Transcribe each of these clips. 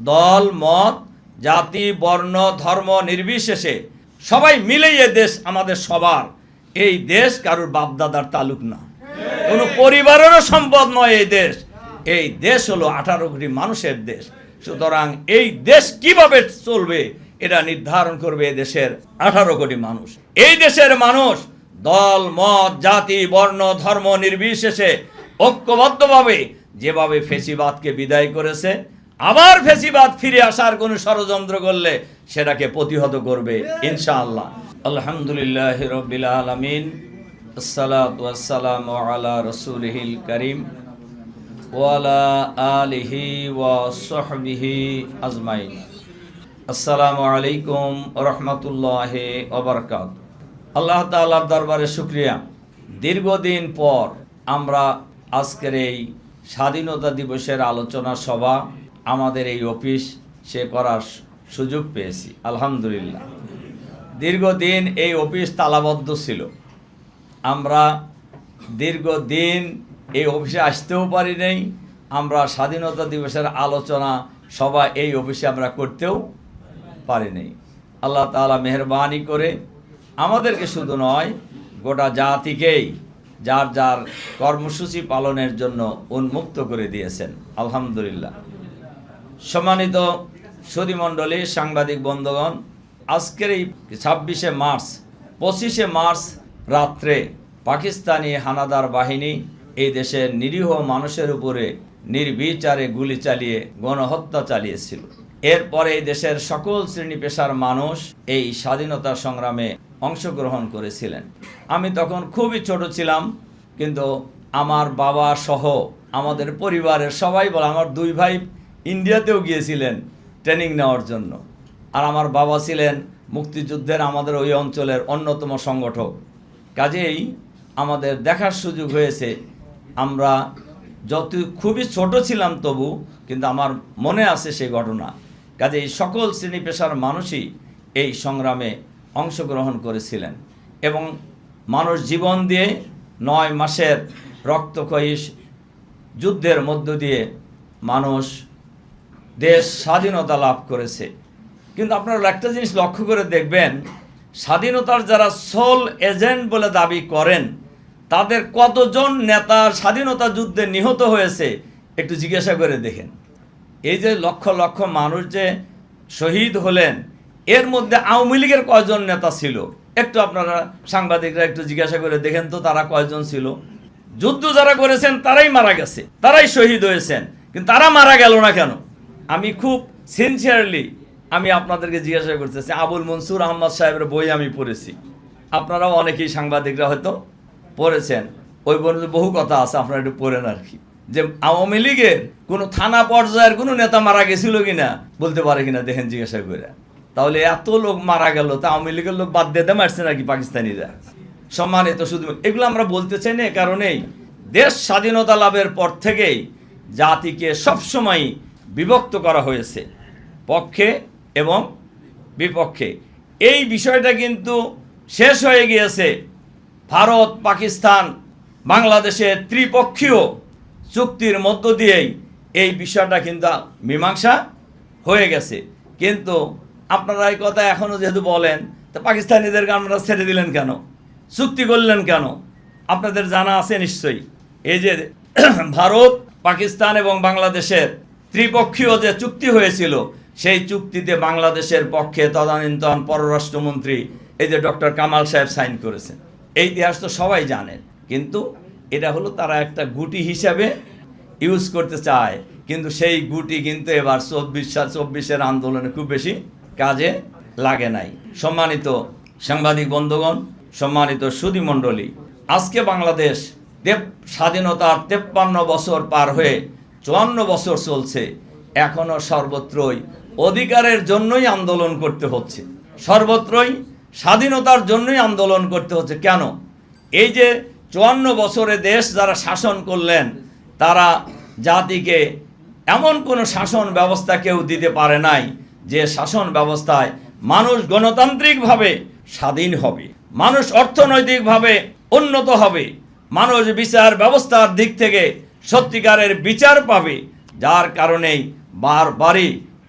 দল, মত, জাতি, বর্ণ, ধর্ম নির্বিশেষে সবাই মিলেই এ দেশ আমাদের সবার। এই দেশ কারুর বাপদাদার তালুক না। কোনো পরিবারেরও সম্পদ নয় এই দেশ। এই দেশ হলো আঠারো কোটি মানুষের দেশ। সুতরাং এই দেশ কীভাবে চলবে এটা নির্ধারণ করবে এ দেশের আঠারো কোটি মানুষ। এই দেশের মানুষ দল, মত, জাতি, বর্ণ, ধর্ম নির্বিশেষে ঐক্যবদ্ধভাবে যেভাবে ফেসিবাদকে বিদায় করেছে আবার ফেসিবাদ ফিরে আসার কোনো ষড়যন্ত্র করলে সেটাকে প্রতিহত করবে ইনশাআল্লাহ। আলহামদুলিল্লাহ রবিল আলমিন আসসালাতাম আলা রসুলহিল করিম ওয়ালা আলিহি ওয়া সহবিহি আজমাইন। আসসালামু আলাইকুম রহমতুল্লাহ ওবরকাত আল্লাহ তাআলার দরবারে শুক্রিয়া। দীর্ঘদিন পর আমরা আজকের এই স্বাধীনতা দিবসের আলোচনা সভা আমাদের এই অফিস সে করার সুযোগ পেয়েছি, আলহামদুলিল্লাহ। দীর্ঘদিন এই অফিস তালাবদ্ধ ছিল। আমরা দীর্ঘদিন এই অফিসে আসতেও পারি নাই। আমরা স্বাধীনতা দিবসের আলোচনা সভা এই অফিসে আমরা করতেও পারিনি আল্লাহ তাআলা মেহরবানি করে আমাদেরকে শুধু নয়, গোটা জাতিকেই যার যার কর্মসূচি পালনের জন্য উন্মুক্ত করে দিয়েছেন। আলহামদুলিল্লাহ। সম্মানিত সুদীমণ্ডলী সাংবাদিক বন্ধুগণ, আজকের এই ছাব্বিশে মার্চ, পঁচিশে মার্চ রাত্রে পাকিস্তানি হানাদার বাহিনী এই দেশের নিরীহ মানুষের উপরে নির্বিচারে গুলি চালিয়ে, গণহত্যা চালিয়েছিল। এরপরে এই দেশের সকল শ্রেণি পেশার মানুষ এই স্বাধীনতা সংগ্রামে অংশগ্রহণ করেছিলেন। আমি তখন খুবই ছোট ছিলাম, কিন্তু আমার বাবা সহ আমাদের পরিবারের সবাই বলে, আমার দুই ভাই ইন্ডিয়াতেও গিয়েছিলেন ট্রেনিং নেওয়ার জন্য। আর আমার বাবা ছিলেন মুক্তিযুদ্ধের আমাদের ওই অঞ্চলের অন্যতম সংগঠক। কাজেই আমাদের দেখার সুযোগ হয়েছে, আমরা যত খুবই ছোট ছিলাম তবু, কিন্তু আমার মনে আছে সেই ঘটনা। কাজেই সকল শ্রেণি পেশার মানুষই এই সংগ্রামে অংশগ্রহণ করেছিলেন এবং মানুষ জীবন দিয়ে নয় মাসের রক্তক্ষয়ী যুদ্ধের মধ্য দিয়ে মানুষ দেশ স্বাধীনতা লাভ করেছে। কিন্তু আপনারা একটা জিনিস লক্ষ্য করে দেখবেন, স্বাধীনতার যারা সোল এজেন্ট বলে দাবি করেন, তাদের কতজন নেতা স্বাধীনতা যুদ্ধে নিহত হয়েছে একটু জিজ্ঞাসা করে দেখেন। এই যে লক্ষ লক্ষ মানুষ যে শহীদ হলেন, এর মধ্যে আওয়ামী লীগের কয়জন নেতা ছিল? একটু আপনারা সাংবাদিকরা একটু জিজ্ঞাসা করে দেখেন তো তারা কয়জন ছিল? যুদ্ধ যারা করেছেন, তারাই মারা গেছে, তারাই শহীদ হয়েছেন, কিন্তু তারা মারা গেল না কেন? আমি খুব সিনসিয়ারলি আমি আপনাদেরকে জিজ্ঞাসা করতেছি আবুল মনসুর আহমদ সাহেবের বই আমি পড়েছি। আপনারাও অনেকেই সাংবাদিকরা হয়তো পড়েছেন। ওই বইতে বহু কথা আছে, আপনারা একটু পড়েন আর কি। যে আওয়ামী লীগের কোনো থানা পর্যায়ের কোনো নেতা মারা গেছিল কিনা, বলতে পারে কিনা দেখেন জিজ্ঞাসা করে। তাহলে এত লোক মারা গেল, তা আওয়ামী লীগের লোক বাদ দিতে মারছে নাকি পাকিস্তানিরা? সম্মানিত শুধু, এগুলো আমরা বলতে চাই না কারণেই দেশ স্বাধীনতা লাভের পর থেকেই জাতিকে সবসময় বিভক্ত করা হয়েছে, পক্ষে এবং বিপক্ষে। এই বিষয়টা কিন্তু শেষ হয়ে গিয়েছে। ভারত, পাকিস্তান, বাংলাদেশের ত্রিপক্ষীয় চুক্তির মধ্য দিয়েই এই বিষয়টা কিন্তু মীমাংসা হয়ে গেছে। কিন্তু আপনারা এই কথা এখনও যেহেতু বলেন, তো পাকিস্তানিদেরকে আপনারা ছেড়ে দিলেন কেন? চুক্তি করলেন কেন? আপনাদের জানা আছে নিশ্চয়ই। এই যে ভারত, পাকিস্তান এবং বাংলাদেশের ত্রিপক্ষীয় যে চুক্তি হয়েছিল, সেই চুক্তিতে বাংলাদেশের পক্ষে তদানীন্তন পররাষ্ট্রমন্ত্রী এই যে ডক্টর কামাল সাহেব সাইন করেছেন। এই ইতিহাস তো সবাই জানেন কিন্তু এটা হলো তারা একটা গুটি হিসাবে ইউজ করতে চায়, কিন্তু সেই গুটি কিন্তু এবার চব্বিশ সাল, চব্বিশের আন্দোলনে খুব বেশি কাজে লাগে নাই। সম্মানিত সাংবাদিক বন্ধুগণ, সম্মানিত সুধীমণ্ডলী আজকে বাংলাদেশ স্বাধীনতার তেপ্পান্ন বছর পার হয়ে চুয়ান্ন বছর চলছে এখনও সর্বত্রই অধিকারের জন্যই আন্দোলন করতে হচ্ছে। সর্বত্রই স্বাধীনতার জন্যই আন্দোলন করতে হচ্ছে। কেন? এই যে চুয়ান্ন বছরে দেশ যারা শাসন করলেন, তারা জাতিকে এমন কোনো শাসন ব্যবস্থা কেউ দিতে পারে নাই, যে শাসন ব্যবস্থায় মানুষ গণতান্ত্রিকভাবে স্বাধীন হবে, মানুষ অর্থনৈতিকভাবে উন্নত হবে, মানুষ বিচার ব্যবস্থার দিক থেকে সত্যিকারের বিচার পাবে, যার কারণেই বারবারই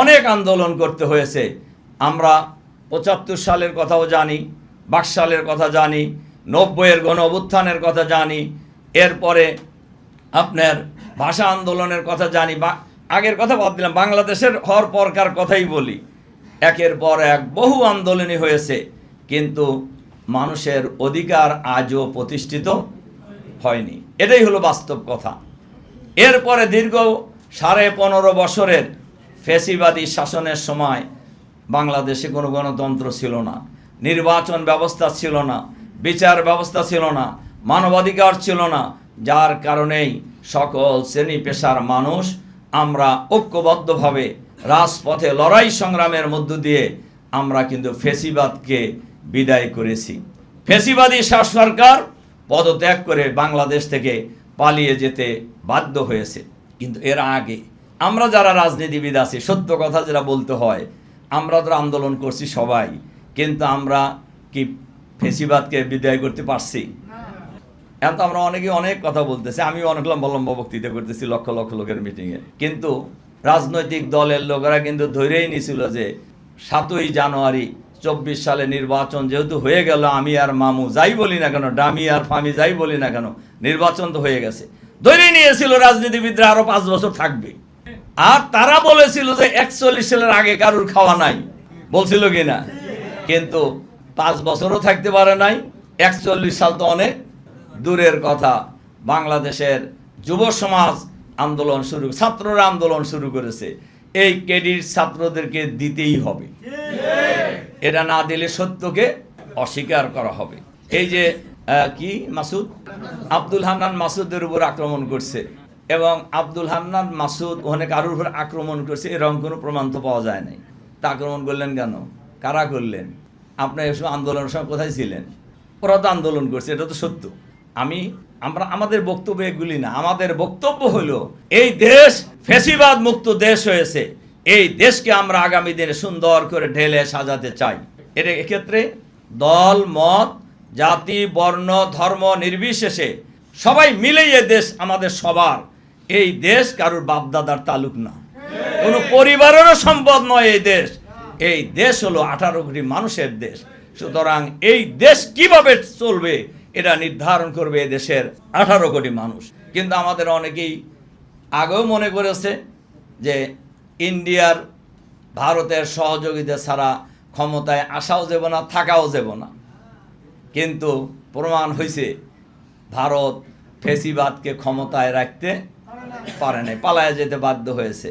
অনেক আন্দোলন করতে হয়েছে। আমরা পঁচাত্তর সালের কথাও জানি বাকশালের কথা জানি, নব্বইয়ের গণ অভ্যুত্থানের কথা জানি, এরপরে আপনার ভাষা আন্দোলনের কথা জানি, বা আগের কথা বাদ দিলাম, বাংলাদেশের হওয়ার পরকার কথাই বলি। একের পর এক বহু আন্দোলনই হয়েছে, কিন্তু মানুষের অধিকার আজও প্রতিষ্ঠিত হয়নি। এটাই হলো বাস্তব কথা। এরপরে দীর্ঘ সাড়ে পনেরো বছরের ফেসিবাদী শাসনের সময় বাংলাদেশে কোনো গণতন্ত্র ছিল না, নির্বাচন ব্যবস্থা ছিল না, বিচার ব্যবস্থা ছিল না, মানবাধিকার ছিল না, যার কারণেই সকল শ্রেণি পেশার মানুষ আমরা ঐক্যবদ্ধভাবে রাজপথে লড়াই সংগ্রামের মধ্য দিয়ে আমরা কিন্তু ফেসিবাদকে বিদায় করেছি। ফেসিবাদী শাস সরকার পদত্যাগ করে বাংলাদেশ থেকে পালিয়ে যেতে বাধ্য হয়েছে। কিন্তু এর আগে আমরা যারা রাজনীতিবিদ আছি সত্য কথা যেটা বলতে হয় আমরা তো আন্দোলন করছি সবাই কিন্তু আমরা কি ফেসিবাদকে বিদায় করতে পারছি? এখন তো আমরা অনেকে অনেক কথা বলতেছি আমি অনেক লম্বা লম্বা বক্তৃতা করতেছি লক্ষ লক্ষ লোকের মিটিংয়ে কিন্তু রাজনৈতিক দলের লোকেরা কিন্তু ধরেই নিছিল যে সাতই জানুয়ারি চব্বিশ সালে নির্বাচন যেহেতু হয়ে গেল, আমি আর মামু যাই বলি না কেন ডামি আর ফামি যাই বলি না কেন, নির্বাচন তো হয়ে গেছে। ধরেই নিয়েছিল রাজনীতিবিদরা আরও পাঁচ বছর থাকবে। আর তারা বলেছিল যে একচল্লিশ সালের আগে কারুর খাওয়া নাই। বলছিল কি না কিন্তু পাঁচ বছরও থাকতে পারে নাই। একচল্লিশ সাল তো অনেক দূরের কথা। বাংলাদেশের যুব সমাজ আন্দোলন শুরু, ছাত্ররা আন্দোলন শুরু করেছে। এই ক্রেডিট ছাত্রদেরকে দিতেই হবে। এটা না দিলে সত্যকে অস্বীকার করা হবে। এই যে কি, মাসুদ? আব্দুল হান্নান মাসুদের উপর আক্রমণ করছে এবং আব্দুল হান্নান মাসুদ ওখানে কারোর উপর আক্রমণ করছে, এরকম কোনো প্রমাণ তো পাওয়া যায় নাই। তা আক্রমণ করলেন কেন? কারা করলেন? আপনার এসব আন্দোলনের সময় কোথায় ছিলেন? ওরা তো আন্দোলন করছে, এটা তো সত্য। আমি, আমরা, আমাদের বক্তব্য এগুলি না। আমাদের বক্তব্য হলো, এই দেশ ফেসিবাদ মুক্ত দেশ হয়েছে। এই দেশকে আমরা আগামী দিনে সুন্দর করে ঢেলে সাজাতে চাই। এটা এক্ষেত্রে দল, মত, জাতি, বর্ণ, ধর্ম নির্বিশেষে সবাই মিলেই এ দেশ আমাদের সবার। এই দেশ কারুর বাপদাদার তালুক না। কোনো পরিবারেরও সম্পদ নয় এই দেশ। এই দেশ হলো আঠারো কোটি মানুষের দেশ। সুতরাং এই দেশ কীভাবে চলবে, এটা নির্ধারণ করবে এ দেশের আঠারো কোটি মানুষ। কিন্তু আমাদের অনেকেই আগেও মনে করেছে যে ইন্ডিয়ার ভারতের সহযোগিতা ছাড়া ক্ষমতায় আসাও যাব না থাকাও যাব না। কিন্তু প্রমাণ হয়েছে ভারত ফেসিবাদকে ক্ষমতায় রাখতে পারে নাই পালায় যেতে বাধ্য হয়েছে।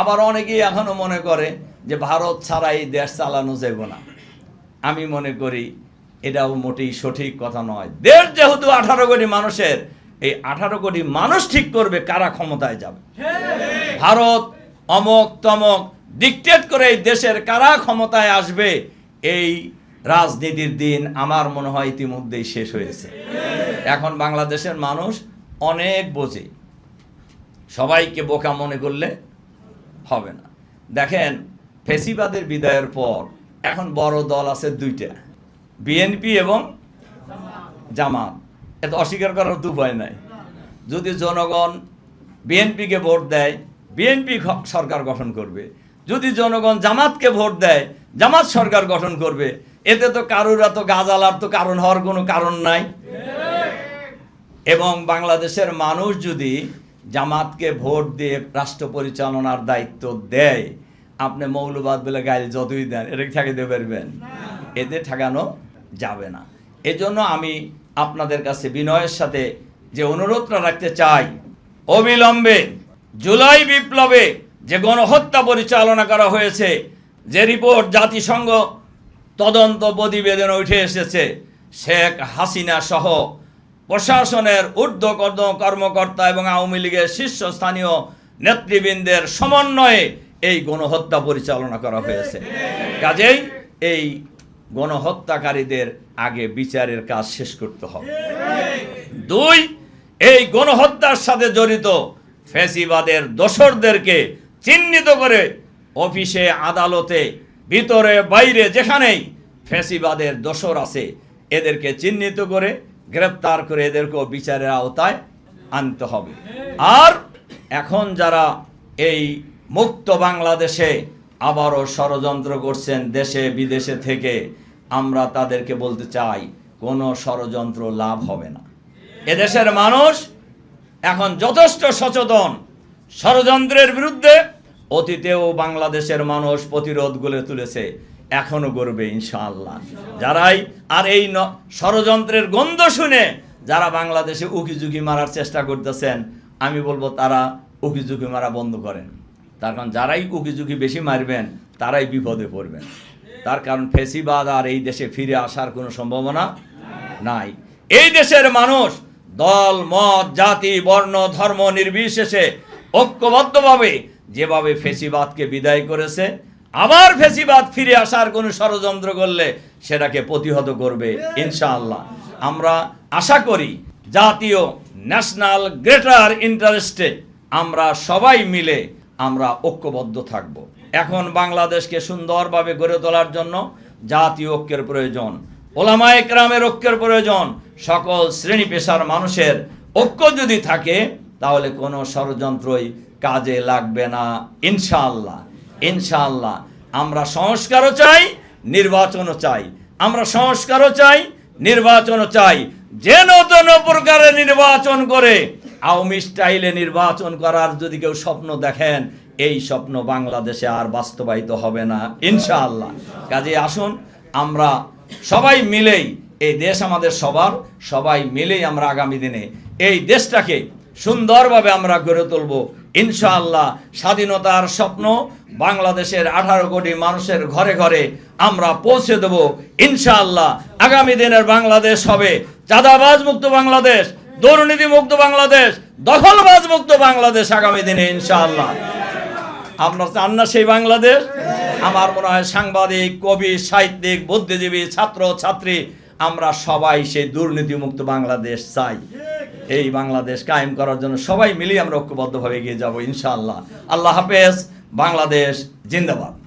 আবার অনেকেই এখনও মনে করে যে ভারত ছাড়া এই দেশ চালানো যাব না। আমি মনে করি এটাও মোটেই সঠিক কথা নয়। দেশ যেহেতু আঠারো কোটি মানুষের এই আঠারো কোটি মানুষ ঠিক করবে কারা ক্ষমতায় যাবে? ভারত অমক তমক ডিকটেট করে এই দেশের কারা ক্ষমতায় আসবে, এই রাজনীতির দিন আমার মনে হয় ইতিমধ্যেই শেষ হয়েছে। এখন বাংলাদেশের মানুষ অনেক বোঝে, সবাইকে বোকা মনে করলে হবে না। দেখেন, ফেসিবাদের বিদায়ের পর এখন বড় দল আছে দুইটা বিএনপি এবং জামাত। এত অস্বীকার করার উপায় নাই। যদি জনগণ বিএনপিকে ভোট দেয় বিএনপি সরকার গঠন করবে। যদি জনগণ জামাতকে ভোট দেয়, জামাত সরকার গঠন করবে। এতে তো কারুর এত গাজালার তো কারণ হওয়ার কোনো কারণ নাই। এবং বাংলাদেশের মানুষ যদি জামাতকে ভোট দিয়ে রাষ্ট্র পরিচালনার দায়িত্ব দেয়, আপনি মৌলবাদ বলে গাইল যতই দেন, এটা ঠেকাতে পারবেন? এতে ঠেকানো যাবে না। এজন্য আমি আপনাদের কাছে বিনয়ের সাথে যে অনুরোধটা রাখতে চাই, অবিলম্বে জুলাই বিপ্লবে যে গণহত্যা পরিচালনা করা হয়েছে, যে রিপোর্ট জাতিসংঘ তদন্ত প্রতিবেদন উঠে এসেছে, শেখ হাসিনা সহ প্রশাসনের ঊর্ধ্বকর্ম কর্মকর্তা এবং আওয়ামী লীগের শীর্ষস্থানীয় নেতৃবৃন্দের সমন্বয়ে এই গণহত্যা পরিচালনা করা হয়েছে। কাজেই এই গণহত্যাকারীদের আগে বিচারের কাজ শেষ করতে হবে। দুই, এই গণহত্যার সাথে জড়িত ফেসিবাদের দোসরদেরকে চিহ্নিত করে অফিসে, আদালতে, ভিতরে, বাইরে, যেখানেই ফেসিবাদের দোসর আছে, এদেরকে চিহ্নিত করে, গ্রেপ্তার করে এদেরকেও বিচারের আওতায় আনতে হবে। আর এখন যারা এই মুক্ত বাংলাদেশে আবারও ষড়যন্ত্র করছেন দেশে, বিদেশে থেকে, আমরা তাদেরকে বলতে চাই, কোনো ষড়যন্ত্র লাভ হবে না। এদেশের মানুষ এখন যথেষ্ট সচেতন। ষড়যন্ত্রের বিরুদ্ধে অতীতেও বাংলাদেশের মানুষ প্রতিরোধ গড়ে তুলেছে, এখনও গড়বে ইনশাআল্লাহ। যারাই আর এই ষড়যন্ত্রের গন্ধ শুনে যারা বাংলাদেশে উকিঝুঁকি মারার চেষ্টা করতেছেন, আমি বলব তারা উকিঝুঁকি মারা বন্ধ করেন। তার কারণ যারাই উকিঝুঁকি বেশি মারবেন, তারাই বিপদে পড়বেন। তার কারণ ফেসিবাদ আর এই দেশে ফিরে আসার কোনো সম্ভাবনা নাই। এই দেশের মানুষ দল, মত, জাতি, বর্ণ, ধর্ম নির্বিশেষে ঐক্যবদ্ধভাবে যেভাবে ফেসিবাদকে বিদায় করেছে, আবার ফেসিবাদ ফিরে আসার কোনো ষড়যন্ত্র করলে সেটাকে প্রতিহত করবে ইনশাআল্লাহ। আমরা আশা করি জাতীয় ন্যাশনাল গ্রেটার ইন্টারেস্টে আমরা সবাই মিলে আমরা ঐক্যবদ্ধ থাকব। এখন বাংলাদেশকে সুন্দরভাবে গড়ে তোলার জন্য জাতীয় ঐক্যের প্রয়োজন। ওলামা একরামের ঐক্যের প্রয়োজন। সকল শ্রেণি পেশার মানুষের ঐক্য যদি থাকে, তাহলে কোনো ষড়যন্ত্রই কাজে লাগবে না। ইনশাআল্লাহ ইনশাআল্লাহ। আমরা সংস্কারও চাই, নির্বাচনও চাই। আমরা সংস্কারও চাই, নির্বাচনও চাই। যে নতুন প্রকারে নির্বাচন করে। আওয়ামী স্টাইলে নির্বাচন করার যদি কেউ স্বপ্ন দেখেন, এই স্বপ্ন বাংলাদেশে আর বাস্তবায়িত হবে না। ইনশাআল্লাহ। কাজে আসুন, আমরা সবাই মিলেই এই দেশ আমাদের সবার, সবাই মিলেই আমরা আগামী দিনে এই দেশটাকে সুন্দরভাবে আমরা গড়ে তুলব। ইনশাআল্লাহ স্বাধীনতার স্বপ্ন বাংলাদেশের আঠারো কোটি মানুষের ঘরে ঘরে আমরা পৌঁছে দেব। ইনশাআল্লাহ আগামী দিনের বাংলাদেশ হবে চাঁদাবাজ মুক্ত বাংলাদেশ, দুর্নীতি মুক্ত বাংলাদেশ, দখলবাজ মুক্ত বাংলাদেশ আগামী দিনে ইনশাআল্লাহ। আমরা চান না সেই বাংলাদেশ। আমার মনে হয় সাংবাদিক, কবি, সাহিত্যিক, বুদ্ধিজীবী, ছাত্র, ছাত্রী, আমরা সবাই সেই দুর্নীতিমুক্ত বাংলাদেশ চাই। এই বাংলাদেশ কায়েম করার জন্য সবাই মিলিয়ে আমরা ঐক্যবদ্ধভাবে এগিয়ে যাব, ইনশাআল্লাহ। আল্লাহ হাফেজ, বাংলাদেশ জিন্দাবাদ।